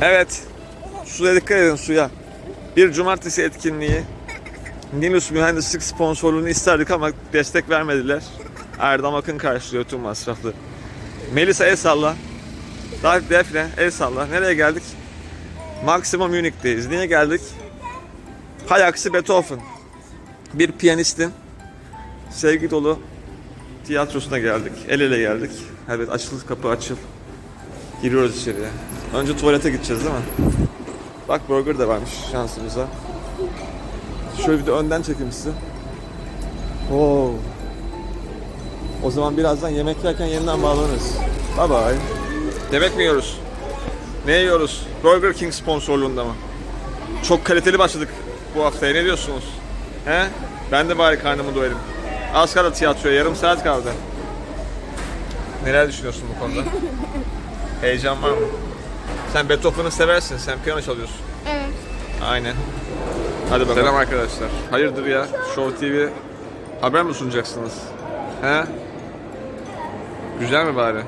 Evet. Suya dikkat edin suya. Bir cumartesi etkinliği. Ninus Mühendislik sponsorluğunu isterdik ama destek vermediler. Erdem Akın karşılıyor tüm masrafları. Melisa el salla. Dark Defne el salla. Nereye geldik? Maximum Unique'deyiz. Niye geldik? Hay aksi Beethoven. Bir piyanistin sevgi dolu tiyatrosuna geldik. El ele geldik. Evet açıl kapı açıl. Giriyoruz içeriye. Önce tuvalete gideceğiz değil mi? Bak burger de varmış şansımıza. Şöyle bir de önden çekeyim size. Oo. O zaman birazdan yemek yerken yeniden bağlanırız. Bye bye. Yemek mi yiyoruz? Ne yiyoruz? Burger King sponsorluğunda mı? Çok kaliteli başladık bu haftaya. Ne diyorsunuz? He? Ben de bari karnımı doyurayım. Az kaldı tiyatroya. Yarım saat kaldı. Neler düşünüyorsun bu konuda? Heyecan var mı? Sen Beethoven'ı seversin. Sen piyano çalıyorsun. Evet. Aynen. Hadi bakalım. Selam arkadaşlar. Hayırdır ya? Show TV haber mi sunacaksınız? He? Güzel mi bari?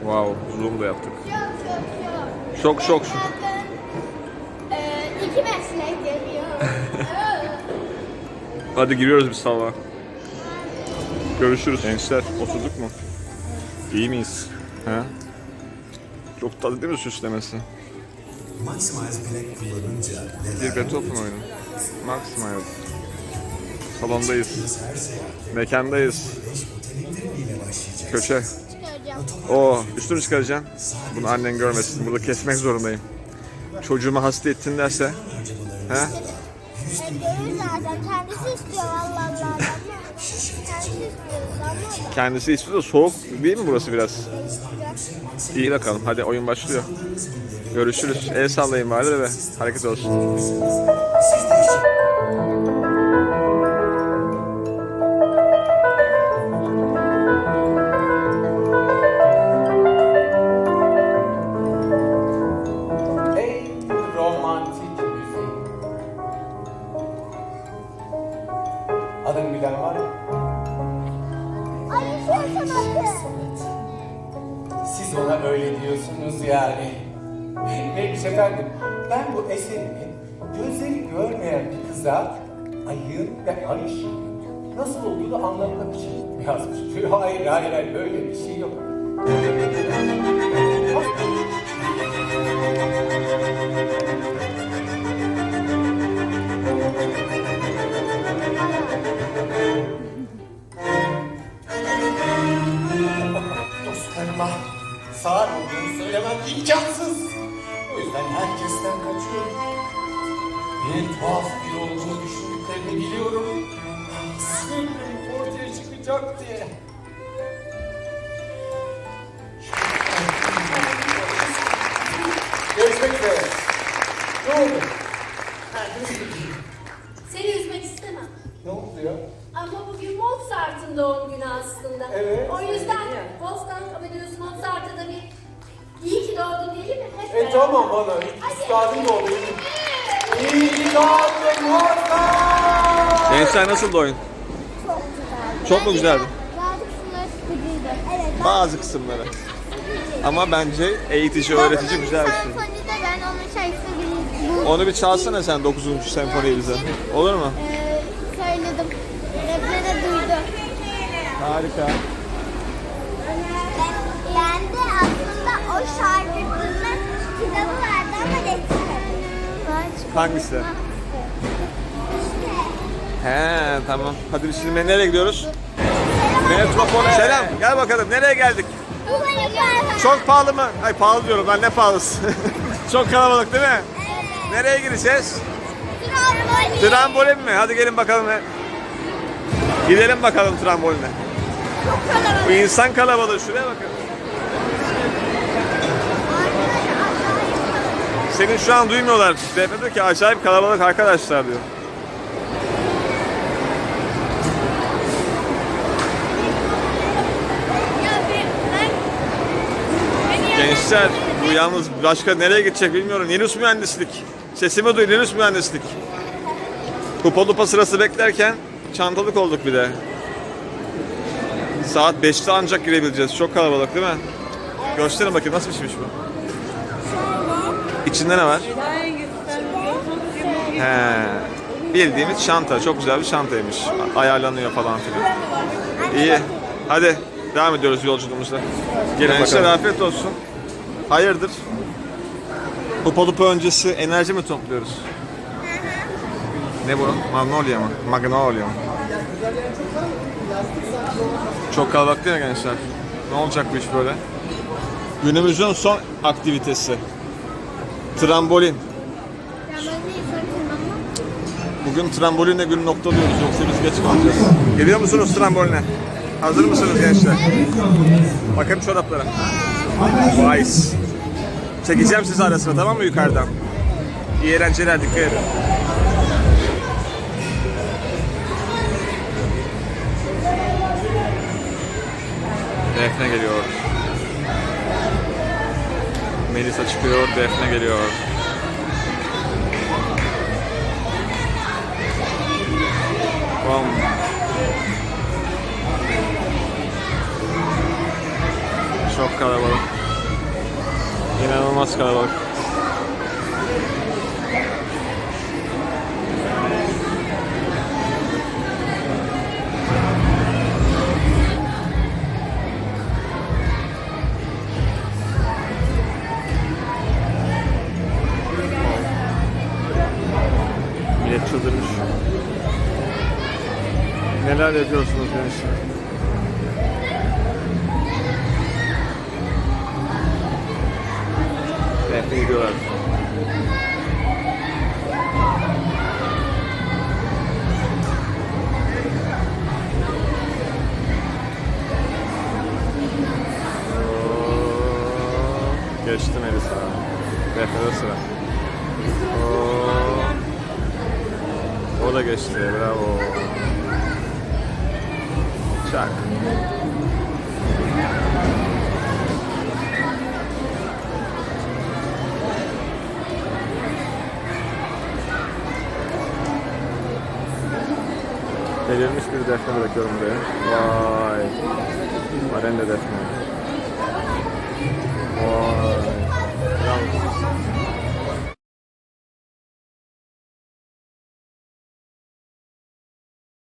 Wow, zoom da yaptık. Çok çok çok. Şok şok. Ee, iki meslek geliyor. Hadi giriyoruz bir salona. Görüşürüz. Gençler oturduk mu? İyi miyiz? He? Çok tatlı değil mi süslemesi? Maximize Black kullanınca Bir Beethoven oyunu. Maximize. Salondayız. Mekandayız. Köşe. Çıkaracağım. Oo, üstünü çıkaracaksın. Bunu annen görmesin. Burada kesmek zorundayım. Çocuğumu hasta ettin derse. He? Görür zaten. Kendisi istiyor Allah Allah. Kendisi istiyor da soğuk değil mi burası biraz? İyi bakalım. Hadi oyun başlıyor. Görüşürüz. El sallayın bari be. Hareket olsun. Bilen var şu sanatı. Siz ona öyle diyorsunuz yani. Neymiş efendim? Ben bu eserimi gözleri görmeyen bir kıza ayın ve ay nasıl olduğunu anlatmak için yazmış. Hayır hayır hayır öyle bir şey yok. Dostlarıma çıkacak diye. Görüşmek üzere. Ne oldu? Seni üzmek istemem. Ne oldu ya? Ama bugün Mozart'ın doğum günü aslında. Evet. O yüzden Wolfgang Amadeus Mozart'a da bir iyi ki doğdun diyelim mi? Hep E beraber. tamam bana. Üstadım da olayım. İyi ki doğdun Mozart! Gençler nasıl oyun? Çok mu güzeldi? Bazı kısımları sıkıcıydı. Evet. Bazı kısımları. Ama bence eğitici, öğretici güzel bir şey. Senfonide ben onun şarkısı bu. Onu bir çalsana sen 9. senfoniyi bize. Olur mu? Ee, söyledim. Reflere duydu. Harika. Ben de aslında o şarkının kitabı vardı ama getirmedim. Hangisi? He tamam. Hadi biz şimdi nereye gidiyoruz? Metropole. Selam. Gel bakalım. Nereye geldik? Çok pahalı mı? Ay pahalı diyorum lan ne pahalısı? Çok kalabalık değil mi? Nereye gireceğiz? Trambolin. Trambolin mi? Hadi gelin bakalım. Gidelim bakalım tramboline. Çok kalabalık. Bu insan kalabalığı şuraya bakın. Senin şu an duymuyorlar. Defne diyor ki acayip kalabalık arkadaşlar diyor. Gençler bu yalnız başka nereye gidecek bilmiyorum. Linus mühendislik. Sesimi duy Linus mühendislik. Kupa lupa sırası beklerken çantalık olduk bir de. Saat 5'te ancak girebileceğiz. Çok kalabalık değil mi? Gösterin bakayım nasıl bir şeymiş bu. İçinde ne var? He. Bildiğimiz çanta. Çok güzel bir çantaymış. Ayarlanıyor falan filan. İyi. Hadi devam ediyoruz yolculuğumuza. Gelin bakalım. afiyet olsun. Hayırdır? Upalupa öncesi enerji mi topluyoruz? Ne bu? Magnolia mı? Magnolia mı? Çok kalabalık değil mi gençler? Ne olacak bu iş böyle? Günümüzün son aktivitesi. Trambolin. Bugün trambolinle gün noktalıyoruz yoksa biz geç kalacağız. Geliyor musunuz tramboline? Hazır mısınız gençler? Bakın çoraplara. Vay. Çekeceğim sizi ara sıra tamam mı yukarıdan? İyi eğlenceler dikkat edin. Defne geliyor. Melisa çıkıyor, Defne geliyor. Bam. Çok kalabalık. İnanılmaz kalabalık. Millet çıldırmış. Neler yapıyorsunuz gençler? Geçti Melisa. Defne'de sıra. Oo. O da geçti. Bravo. Çak. Delirmiş bir defne bırakıyorum buraya. Vay. Marende defne. Thank you.